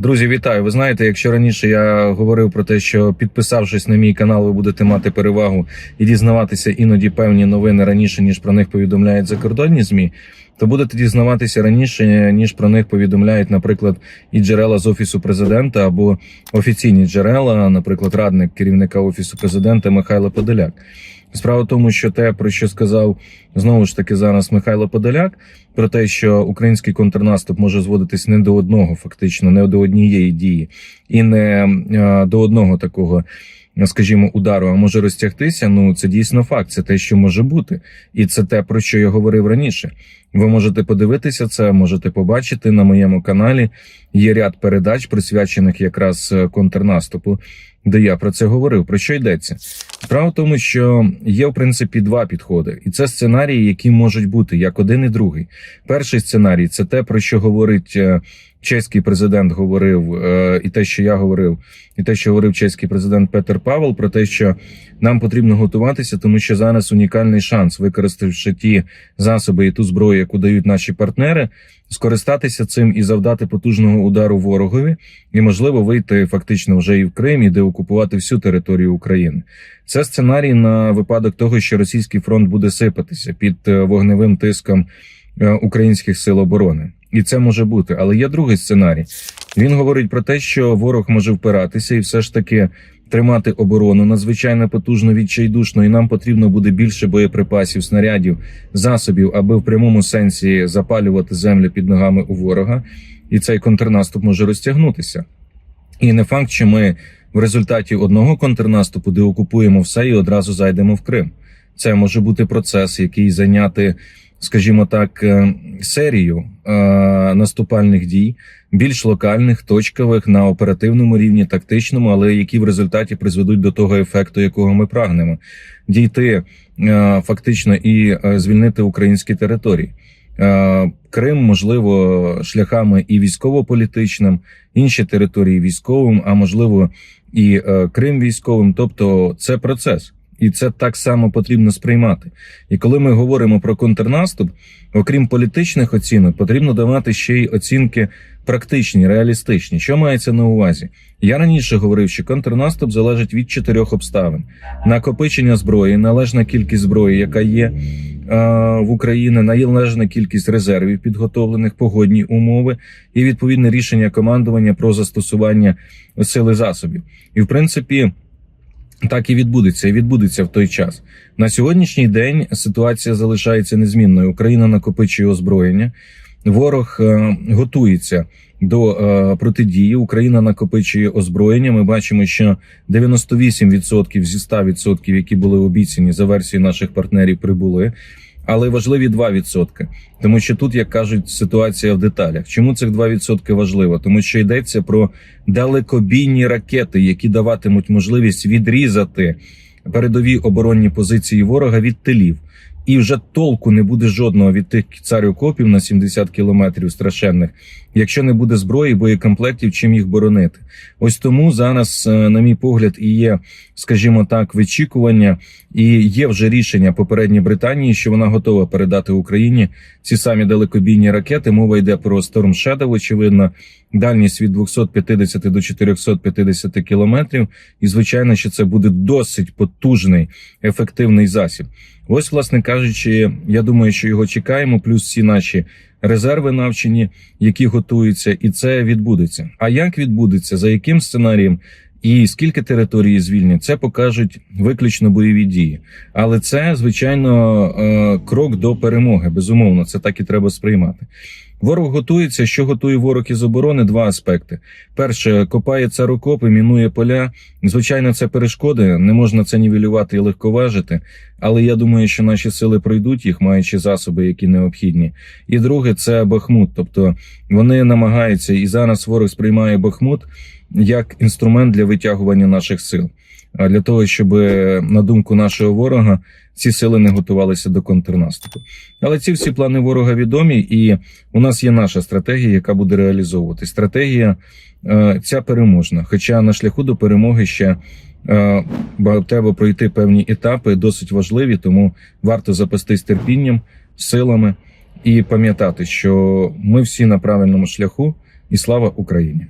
Друзі, вітаю! Ви знаєте, якщо раніше я говорив про те, що підписавшись на мій канал, ви будете мати перевагу і дізнаватися іноді певні новини раніше, ніж про них повідомляють закордонні змі, то будете дізнаватися раніше, ніж про них повідомляють, наприклад, і джерела з офісу президента або офіційні джерела, наприклад, радник керівника офісу президента Михайло Подоляк. Справа в тому, що те, про що сказав знову ж таки зараз Михайло Подоляк, про те, що український контрнаступ може зводитись не до одного, фактично, не до однієї дії, і не е, до одного такого, скажімо, удару, а може розтягтися. Ну це дійсно факт. Це те, що може бути, і це те, про що я говорив раніше. Ви можете подивитися це, можете побачити на моєму каналі. Є ряд передач, присвячених якраз е, контрнаступу, де я про це говорив. Про що йдеться? Справа в тому, що є в принципі два підходи, і це сценарії, які можуть бути як один і другий. Перший сценарій це те, про що говорить е, чеський президент, говорив, е, і те, що я говорив, і те, що говорив чеський президент Петер Павел, про те, що нам потрібно готуватися, тому що зараз унікальний шанс, використавши ті засоби і ту зброю, яку дають наші партнери, скористатися цим і завдати потужного удару ворогові, і можливо вийти фактично вже і в Крим, і де окупувати всю територію України. Це сценарій на випадок того, що російський фронт буде сипатися під е, вогневим тиском е, українських сил оборони. І це може бути, але є другий сценарій. Він говорить про те, що ворог може впиратися і все ж таки тримати оборону надзвичайно потужно, відчайдушно, і нам потрібно буде більше боєприпасів, снарядів, засобів, аби в прямому сенсі запалювати землю під ногами у ворога. І цей контрнаступ може розтягнутися. І не факт, що ми в результаті одного контрнаступу деокупуємо все і одразу зайдемо в Крим. Це може бути процес, який зайняти, скажімо так, е, серію е, наступальних дій, більш локальних, точкових на оперативному рівні, тактичному, але які в результаті призведуть до того ефекту, якого ми прагнемо, дійти е, фактично і звільнити українські території. Крим, можливо, шляхами і військово-політичним, інші території військовим, а можливо, і Крим військовим. Тобто, це процес, і це так само потрібно сприймати. І коли ми говоримо про контрнаступ, окрім політичних оцінок, потрібно давати ще й оцінки практичні, реалістичні. Що мається на увазі? Я раніше говорив, що контрнаступ залежить від чотирьох обставин: накопичення зброї, належна кількість зброї, яка є в Україні, належна кількість резервів підготовлених, погодні умови і відповідне рішення командування про застосування сили засобів. І в принципі. Так і відбудеться, і відбудеться в той час. На сьогоднішній день ситуація залишається незмінною. Україна накопичує озброєння, ворог е, готується до е, протидії. Україна накопичує озброєння. Ми бачимо, що 98% зі 100%, які були обіцяні за версією наших партнерів, прибули. Але важливі 2%. тому що тут, як кажуть, ситуація в деталях. Чому цих 2% важливо? Тому що йдеться про далекобійні ракети, які даватимуть можливість відрізати передові оборонні позиції ворога від тилів. І вже толку не буде жодного від тих царюкопів на 70 кілометрів страшенних, якщо не буде зброї, боєкомплектів, чим їх боронити. Ось тому зараз, е, на мій погляд, і є, скажімо так, вичікування, і є вже рішення попередньої Британії, що вона готова передати Україні ці самі далекобійні ракети. Мова йде про Storm Shadow, очевидно, дальність від 250 до 450 кілометрів. І звичайно, що це буде досить потужний ефективний засіб. Ось, власне кажучи, я думаю, що його чекаємо. Плюс всі наші резерви навчені, які готуються, і це відбудеться. А як відбудеться, за яким сценарієм? І скільки території звільнять, це покажуть виключно бойові дії. Але це звичайно е, крок до перемоги. Безумовно, це так і треба сприймати. Ворог готується. Що готує ворог із оборони? Два аспекти: перше, копає царокопи, мінує поля. Звичайно, це перешкоди. Не можна це нівелювати і легковажити. Але я думаю, що наші сили пройдуть їх, маючи засоби, які необхідні. І друге, це Бахмут. Тобто вони намагаються і зараз ворог сприймає Бахмут як інструмент для витягування наших сил. А для того, щоб на думку нашого ворога ці сили не готувалися до контрнаступу. Але ці всі плани ворога відомі, і у нас є наша стратегія, яка буде реалізовувати. Стратегія е, ця переможна. Хоча на шляху до перемоги ще е, треба пройти певні етапи, досить важливі, тому варто запастись терпінням, силами і пам'ятати, що ми всі на правильному шляху, і слава Україні.